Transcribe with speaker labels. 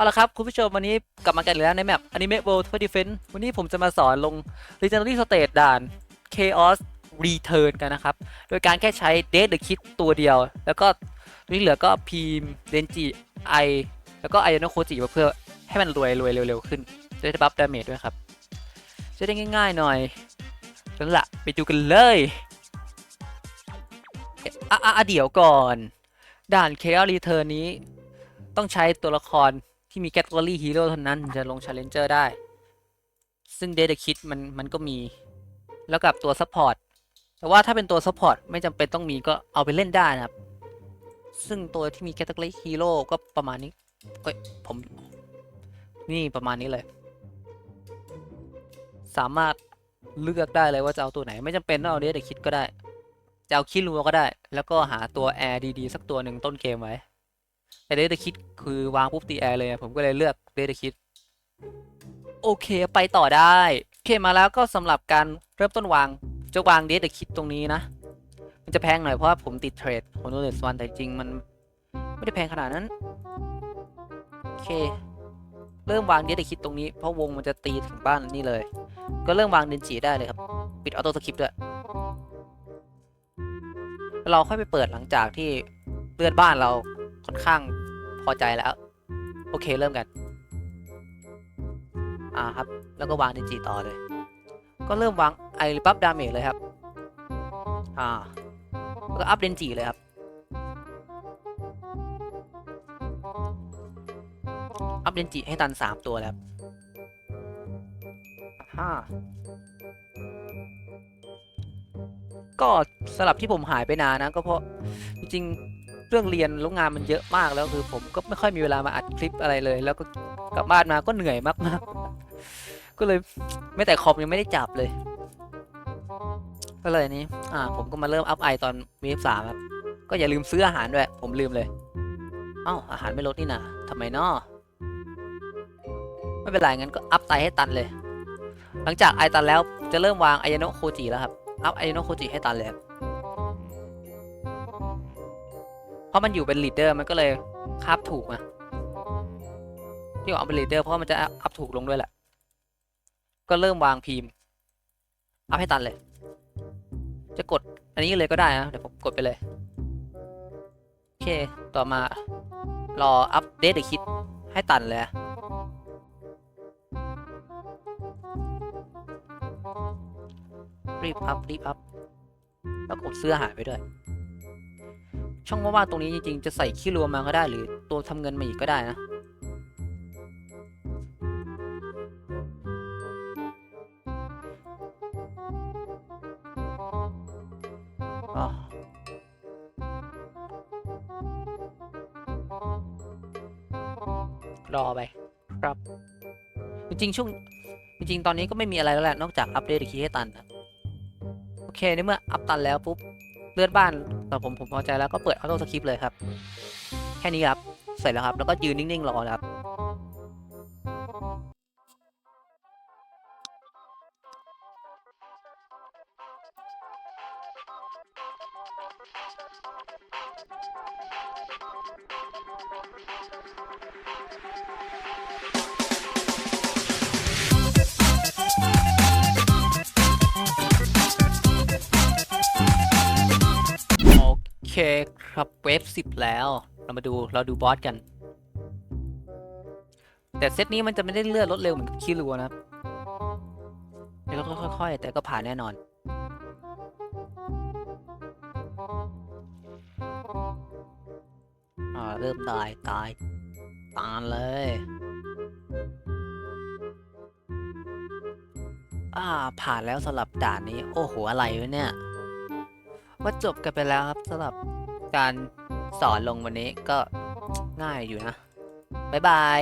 Speaker 1: เอาละครับ คุณผู้ชมวันนี้กลับมากันอีกแล้วในแมป Anime World Tour Defense วันนี้ผมจะมาสอนลง Legendary Stage ด่าน Chaos Return กันนะครับ โดยการแค่ใช้ Dead the Kid ตัวเดียว แล้วก็ที่เหลือก็พีมเดนจิไอแล้วก็ไอโนโคจิมาเพื่อให้มันรวยรวยเร็วๆขึ้นจะได้บัฟดาเมจด้วยครับจะได้ง่ายๆหน่อยนั่นละไปดูกันเลยเอ๊ะอะอะอะเดี๋ยวก่อน ด่าน Chaos Return นี้ต้องใช้ตัวละคร ที่มีแคตตา o r y ฮีโร่เท่านั้นจะลง Challenger ได้ ซึ่ง Data Kit มันมันก็มี แล้วกับตัวซัพพอร์ตแต่ว่าถ้าเป็นตัวซัพพอร์ตไม่จำเป็นต้องมีก็เอาไปเล่นได้นะครับ ซึ่งตัวที่มีแคตตา o r y ฮีโร่ก็ประมาณนี้เอ้ยผมนี่ประมาณนี้เลย สามารถเลือกได้เลยว่าจะเอาตัวไหน ไม่จำเป็นต้องเอา Data Kit ก็ได้จะเอาคิรัวก็ได้ แล้วก็หาตัวแอร์ดีๆสักตัวหนึ่งต้นเกมไว้ แต่เด t คิดคือวางปุ๊บตีแอร์เลย ผมก็เลยเลือกเด t คิดโอเคไปต่อได้โอเคมาแล้วก็สำหรับการเริ่มต้นวางจะวางเด t คิดตรงนี้นะ มันจะแพงหน่อยเพราะว่าผมติดเทรดของโนเลสวันแต่จริงมันไม่ได้แพงขนาดนั้นโอเค เริ่มวางเด t คิดตรงนี้เพราะวงมันจะตีถึงบ้านนี่เลย ก็เริ่มวางเดนจีได้เลยครับ ปิดออโต้สคริปต์ด้วยเราค่อยไปเปิดหลังจากที่เลือดบ้านเรา ค่อนข้างพอใจแล้ว โอเคเริ่มกัน อ่าครับ แล้วก็วางดิจิต่อเลย ก็เริ่มวางไอริปับดาเมจเลยครับ อ่า แล้วก็อัพเดนจิเลยครับ อัพเดนจิให้ตันสามตัวแล้วฮ่าก็สลับที่ผมหายไปนานนะก็เพราะจริง เรื่องเรียนแล้วงานมันเยอะมากแล้วคือ ผมก็ไม่ค่อยมีเวลามาอัดคลิปอะไรเลย แล้วก็กลับบ้านมาก็เหนื่อยมากๆ ก็เลยไม่แต่คอมยังไม่ได้จับเลย ก็เลยนี้ อ่า ผมก็มาเริ่มอัพไอตอนเวฟสามครับก็อย่าลืมซื้ออาหารด้วย ผมลืมเลยเอ้าอาหารไม่ลดนี่นะทำไมนาะไม่เป็นไรงั้นก็อัพไตให้ตันเลย หลังจากไอตันแล้วจะเริ่มวางไอโนโคจิแล้วครับ อัพไอโนโคจิให้ตันเลย เพราะมันอยู่เป็นลีดเดอร์มันก็เลยคาบถูกอะที่เอาเป็นลีดเดอร์เพราะมันจะอัพถูกลงด้วยแหละ ก็เริ่มวางพิมพ์ อัพให้ตันเลย จะกดอันนี้เลยก็ได้นะ เดี๋ยวผมกดไปเลย โอเค ต่อมารออัปเดตเดคิดให้ตันเลยรีบอัพรีบอัพแล้วกดเสื้อหายไปด้วย ช่องว่างๆตรงนี้จริงๆ จะใส่ขี้รัวมาก็ได้หรือตัวทำเงินมาอีกก็ได้นะอ๋อรอไปครับ จริงๆ ช่วง จริงๆ ตอนนี้ก็ไม่มีอะไรแล้วแหละ นอกจากอัปเดตคีให้ตัน โอเคในเมื่ออัพตันแล้วปุ๊บ เลือนบ้าน แต่ผมผมพอใจแล้วก็เปิดออโต้สคริปต์เลยครับ แค่นี้ครับ เสร็จแล้วครับ แล้วก็ยืนนิ่งๆรอนะครับ เคครับเวฟสิบแล้ว เรามาดูเราดูบอสกัน แต่เซตนี้มันจะไม่ได้เลื่อนรถเร็วเหมือนคิรัวนะครับเดี๋ยวก็ค่อยๆ แต่ก็ผ่านแน่นอนอ่าเริ่มตายตายตานเลยอ่าผ่านแล้วสำหรับด่านนี้ โอ้โห อะไรวะเนี่ย ว่าจบกันไปแล้วครับสำหรับการสอนลงวันนี้ก็ง่ายอยู่นะ บ๊ายบาย